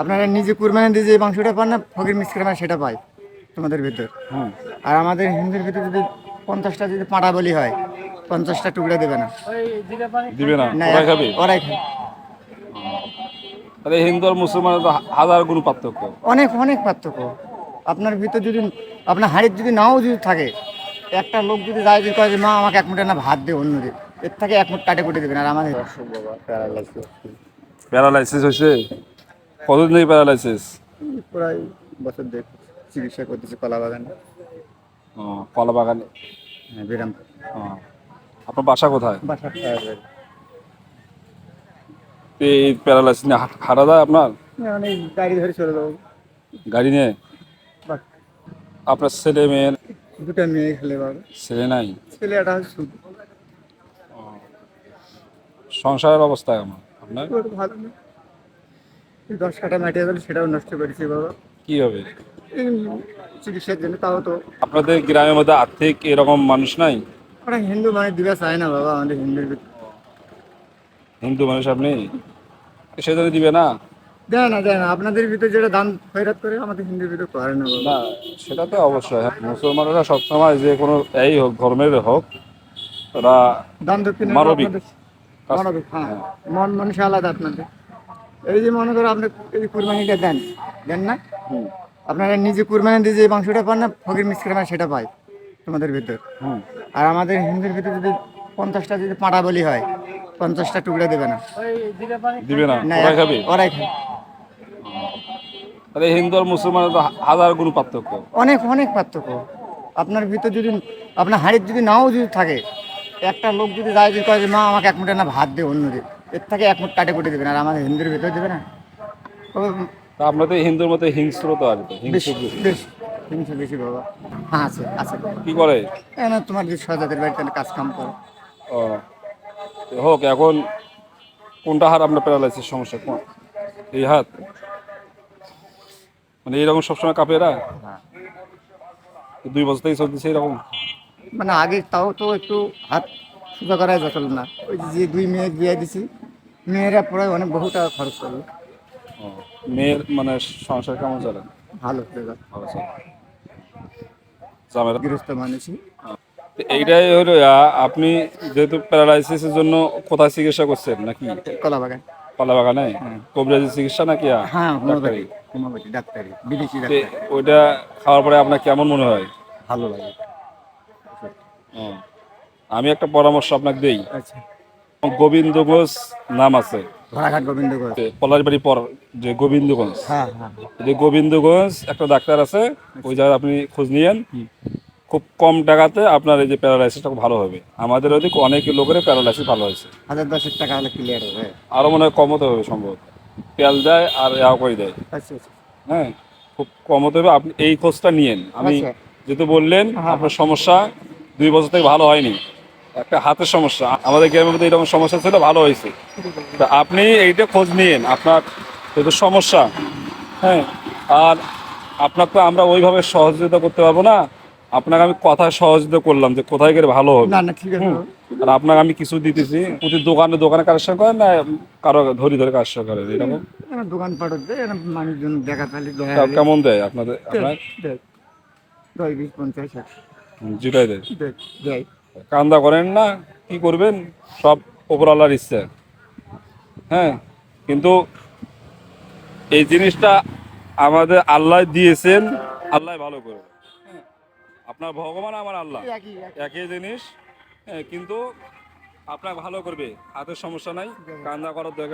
আপনারা নিজে কুরবানি দিয়ে যে মাংসটা পান না ফকির মিসক্রামা সেটা পাই তোমাদের ভিতর। হুম। আর আমাদের হিন্দুর ভিতর যদি পঞ্চাশটা যদি পাঁটা বলি হয় পঞ্চাশটা টুকরা দেবে না। দিবে না ওরাই খাবে? ওরাই খাবে। তাহলে হিন্দু আর মুসলমানের তো হাজার গুণ পার্থক্য। অনেক অনেক পার্থক্য। আপনার ভিতর যদি আপনার হাড়ির যদি নাও যদি থাকে একটা লোক যদি যায় যদি কয় যে, মা আমাকে এক মুঠে না ভাত দে অন্য দিন এর থেকে এক মুঠ কাটে কুটে দেবেন। আর আমাদের প্যারালাইসিস হয়েছে? কতদিন থেকে প্যারালাইসিস? প্রায় বছর দেখ চিকিৎসা করতেছে কলা বাগানে কলা বাগানে হ্যাঁ, বিরাম। ও, আপনার বাসা কোথায়? বাসা এই প্যারালাইসিস নিয়ে হাট- যায় আপনার অনেক গাড়ি ধরে চলে যাব। গাড়ি নিয়ে? আপনার ছেলে মেয়ে? দুটা মেয়ে খেলে বাবা। ছেলে নাই? ছেলে একটা শুধু সংসারের অবস্থা কেমন? আপনার? ভালো না। দশ কাটা মাটি আছে সেটাও নষ্ট করেছি বাবা। কি হবে চিকিৎসার জন্য তাও তো আপনাদের গ্রামের মধ্যে আর্থিক এরকম মানুষ নাই? ওরা হিন্দু মানে দিবা চায় না বাবা আমাদের হিন্দুর ভিতর। হিন্দু মানুষ আপনি? সেজন্য দিবে না। দেয় না দেয় না আপনাদের ভিতর যেটা দান খয়রাত করে আমাদের হিন্দুর ভিতরে করে না বাবা। না সেটা তো অবশ্যই হ্যাঁ। মুসলমানেরা সবসময় যে কোনো এই হোক ধর্মের হোক ওরা দান দক্ষিণ মানবিক। মানবিক হ্যাঁ মন মানুষ আলাদা আপনাদের। এই যে মনে করো আপনি এই কুরবানিটা দেন দেন না? আপনারা নিজে কুরবানি দিয়ে যে মাংসটা পান না ফকির মিসক্রামা সেটা পাই তোমাদের ভিতর। হুম। আর আমাদের হিন্দুর ভিতর যদি পঞ্চাশটা যদি পাঁটা বলি হয় পঞ্চাশটা টুকরা দেবে না। দিবে না ওরাই খাবে? ওরাই খাবে। তাহলে হিন্দু আর মুসলমানের তো হাজার গুণ পার্থক্য। অনেক অনেক পার্থক্য। আপনার ভিতর যদি আপনার হাড়ির যদি নাও যদি থাকে একটা লোক যদি যায় যদি কয় যে, মা আমাকে এক মুঠে না ভাত দে অন্য দিন এর থেকে এক মুঠ কাটে কুটে দেবেন আর আমাদের হিন্দুর ভিতর দেবে না। ও তো হিন্দুর মধ্যে হিংস্রতা আর কি বেশি হিংস্র বেশি বাবা। হ্যাঁ আছে আছে। কি করে? কেন তোমার যে সজাতের বাড়িতে কাজ কাম করো। ও তো হোক এখন কোনটা হাত আপনার প্যারালাইসিস সমস্যা? কোন এই হাত? মানে এইরকম সবসময় কাঁপে এরা? হ্যাঁ। দুই বছর থেকে চলতেছে এরকম মানে আগে তাও তো একটু হাত সোজা করাই যাচ্ছিল না। ওই যে দুই মেয়ে বিয়ে দিছি মেয়েরা পড়ায় অনেক বহু টাকা খরচ করল ও, মেয়ের মানে সংসার কেমন চলে? ভালো হয়ে ভালো চলে। জামেরা গৃহস্থ মানুষই এইটাই হলো আপনি যেহেতু প্যারালাইসিসের জন্য কোথায় চিকিৎসা করছেন নাকি? কলা বাগান কলা বাগানে কবিরাজি চিকিৎসা নাকি হ্যাঁ ডাক্তারি? ডাক্তারি বিদেশি ডাক্তার। ওইটা খাওয়ার পরে আপনার কেমন মনে হয়? ভালো লাগে। আমি একটা পরামর্শ আপনাকে দেই। আচ্ছা। গোবিন্দগঞ্জ নাম আছে। ঘোড়াঘাট গোবিন্দ ঘোষ। পলাশবাড়ি পর যে গোবিন্দগঞ্জ হ্যাঁ হ্যাঁ যে গোবিন্দগঞ্জ একটা ডাক্তার আছে ওই জায়গায় আপনি খোঁজ নিয়েন খুব কম টাকাতে আপনার এই যে প্যারালাইসিসটা খুব ভালো হবে। আমাদের ওদিকে অনেক লোকের প্যারালাইসিস ভালো হয়েছে। হাজার দশেক টাকা হলে ক্লিয়ার হবে। আরও মনে হয় কমতে হবে সম্ভবত তেল দেয় আর এও করে দেয়। আচ্ছা আচ্ছা। হ্যাঁ খুব কমতে হবে। আপনি এই খোঁজটা নিয়েন। আমি আচ্ছা। যেহেতু বললেন হ্যাঁ। আপনার সমস্যা দুই বছর থেকে ভালো হয়নি। একটা হাতের সমস্যা। আমাদের গ্রামের মধ্যে এরকম সমস্যা ছিল ভালো হয়েছে। তা আপনি এইটা খোঁজ নিয়েন আপনার যেহেতু সমস্যা হ্যাঁ আর আপনার তো আমরা ওইভাবে সহযোগিতা করতে পারব না। আপনাকে আমি কথা সহযোগিতা করলাম যে কোথায় গেলে ভালো হবে। না না ঠিক আছে। আর আপনাকে আমি কিছু দিতেছি প্রতি দোকানে দোকানে কালেকশন করেন না কারও ধরি ধরে কালেকশন করেন এরকম? দোকান পাঠক দেয় মানুষজন দেখা তাহলে কেমন দেয় আপনাদের আপনার? দশ বিশ পঞ্চাশ দেয় দেয়। কান্দা করেন না কি করবেন? সব ওপর আল্লাহর ইচ্ছা। হ্যাঁ কিন্তু এই জিনিসটা আমাদের আল্লাহ দিয়েছেন আল্লাহ ভালো করে হ্যাঁ, আপনার ভগবান আমার আল্লাহ। একই জিনিস হ্যাঁ, কিন্তু আপনার ভালো করবে হাতের সমস্যা নাই কান্দা করার দরকার